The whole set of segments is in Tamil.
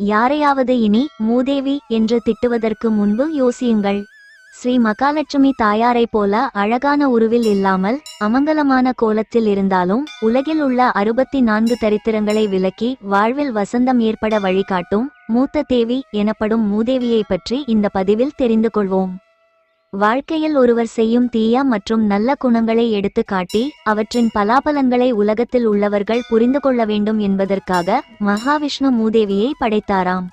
யாரையாவது இனி மூதேவி என்று திட்டுவதற்கு முன்பு யோசியுங்கள். ஸ்ரீ மகாலட்சுமி தாயாரைப் போல அழகான உருவில் இல்லாமல் அமங்கலமான கோலத்தில் இருந்தாலும் உலகில் உள்ள அறுபத்தி நான்கு தரித்திரங்களை விலக்கி வாழ்வில் வசந்தம் ஏற்பட வழிகாட்டும் மூத்த தேவி எனப்படும் மூதேவியை பற்றி இந்த பதிவில் தெரிந்து கொள்வோம். வாழ்க்கையில் ஒருவர் செய்யும் தீய மற்றும் நல்ல குணங்களை எடுத்து காட்டி அவற்றின் பலாபலன்களை உலகத்தில் உள்ளவர்கள் புரிந்து கொள்ள வேண்டும் என்பதற்காக மகாவிஷ்ணு மூதேவியை படைத்தாராம்.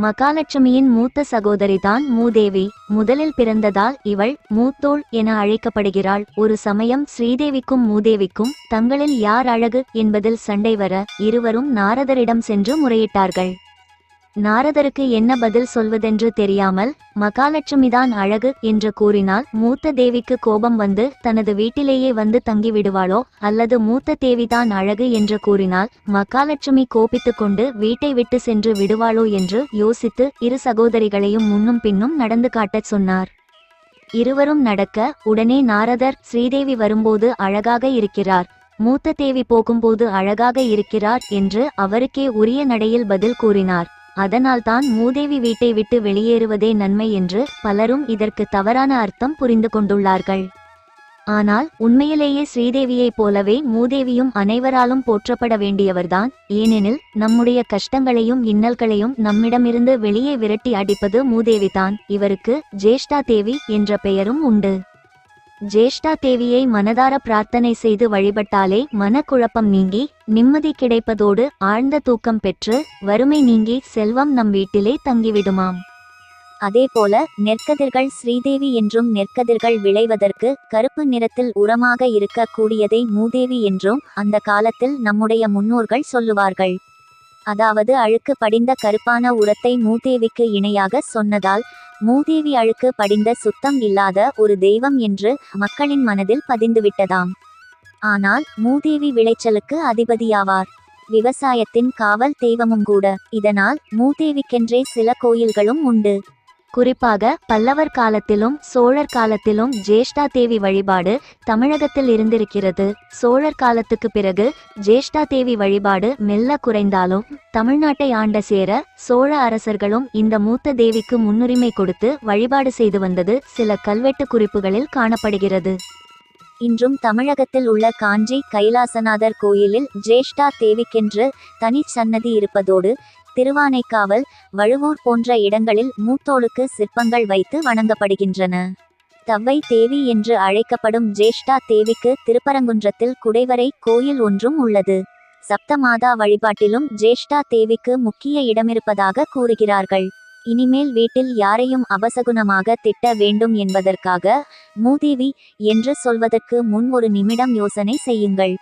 மகாலட்சுமியின் மூத்த சகோதரிதான் மூதேவி. முதலில் பிறந்ததால் இவள் மூத்தோள் என அழைக்கப்படுகிறாள். ஒரு சமயம் ஸ்ரீதேவிக்கும் மூதேவிக்கும் தங்களில் யார் அழகு என்பதில் சண்டை வர இருவரும் நாரதரிடம் சென்று முறையிட்டார்கள். நாரதருக்கு என்ன பதில் சொல்வதென்று தெரியாமல் மகாலட்சுமிதான் அழகு என்று கூறினால் மூத்த தேவிக்கு கோபம் வந்து தனது வீட்டிலேயே வந்து தங்கிவிடுவாளோ அல்லது மூத்த தேவிதான் அழகு என்று கூறினால் மகாலட்சுமி கோபித்துக் கொண்டு வீட்டை விட்டு சென்று விடுவாளோ என்று யோசித்து இரு சகோதரிகளையும் முன்னும் பின்னும் நடந்து காட்டச் சொன்னார். இருவரும் நடக்க உடனே நாரதர் ஸ்ரீதேவி வரும்போது அழகாக இருக்கிறார். மூத்த தேவி போகும்போது அழகாக இருக்கிறார் என்று அவருக்கே உரிய நடையில் பதில் கூறினார். அதனால்தான் மூதேவி வீட்டை விட்டு வெளியேறுவதே நன்மை என்று பலரும் இதற்கு தவறான அர்த்தம் புரிந்து கொண்டுள்ளார்கள். ஆனால் உண்மையிலேயே ஸ்ரீதேவியைப் போலவே மூதேவியும் அனைவராலும் போற்றப்பட வேண்டியவர்தான். ஏனெனில் நம்முடைய கஷ்டங்களையும் இன்னல்களையும் நம்மிடமிருந்து வெளியே விரட்டி அடிப்பது மூதேவிதான். இவருக்கு ஜேஷ்டா தேவி என்ற பெயரும் உண்டு. ஜேஷ்டா தேவியை மனதார பிரார்த்தனை செய்து வழிபட்டாலே மனக்குழப்பம் நீங்கி நிம்மதி கிடைப்பதோடு ஆழ்ந்த தூக்கம் பெற்று வறுமை நீங்கி செல்வம் நம் வீட்டிலே தங்கிவிடுமாம். அதேபோல நெற்கதிர்கள் ஸ்ரீதேவி என்றும் நெற்கதிர்கள் விளைவதற்கு கருப்பு நிறத்தில் உரமாக இருக்கக்கூடியதை மூதேவி என்றும் அந்த காலத்தில் நம்முடைய முன்னோர்கள் சொல்லுவார்கள். அதாவது அழுக்கு படிந்த கருப்பான உரத்தை மூதேவிக்கு இணையாக சொன்னதால் மூதேவி அழுக்கு படிந்த சுத்தம் இல்லாத ஒரு தெய்வம் என்று மக்களின் மனதில் பதிந்துவிட்டதாம். ஆனால் மூதேவி விளைச்சலுக்கு அதிபதியாவார். விவசாயத்தின் காவல் தெய்வமும் கூட. இதனால் மூதேவிக்கென்றே சில கோயில்களும் உண்டு. குறிப்பாக பல்லவர் காலத்திலும் சோழர் காலத்திலும் ஜேஷ்டா தேவி வழிபாடு தமிழகத்தில் இருந்திருக்கிறது. சோழர் காலத்துக்கு பிறகு ஜேஷ்டா தேவி வழிபாடு மெல்ல குறைந்தாலும் தமிழ்நாட்டை ஆண்ட சேர சோழ அரசர்களும் இந்த மூத்த தேவிக்கு முன்னுரிமை கொடுத்து வழிபாடு செய்து வந்தது சில கல்வெட்டு குறிப்புகளில் காணப்படுகிறது. இன்றும் தமிழகத்தில் உள்ள காஞ்சி கைலாசநாதர் கோயிலில் ஜேஷ்டா தேவிக்கென்று தனி சன்னதி இருப்பதோடு திருவானைக்காவல் வழுவூர் போன்ற இடங்களில் மூத்தோளுக்கு சிற்பங்கள் வைத்து வணங்கப்படுகின்றன. தவ்வை தேவி என்று அழைக்கப்படும் ஜேஷ்டா தேவிக்கு திருப்பரங்குன்றத்தில் குடைவரை கோயில் ஒன்றும் உள்ளது. சப்தமாதா வழிபாட்டிலும் ஜேஷ்டா தேவிக்கு முக்கிய இடமிருப்பதாக கூறுகிறார்கள். இனிமேல் வீட்டில் யாரையும் அபசகுணமாக திட்ட வேண்டும் என்பதற்காக மூதேவி என்று சொல்வதற்கு முன் ஒரு நிமிடம் யோசனை செய்யுங்கள்.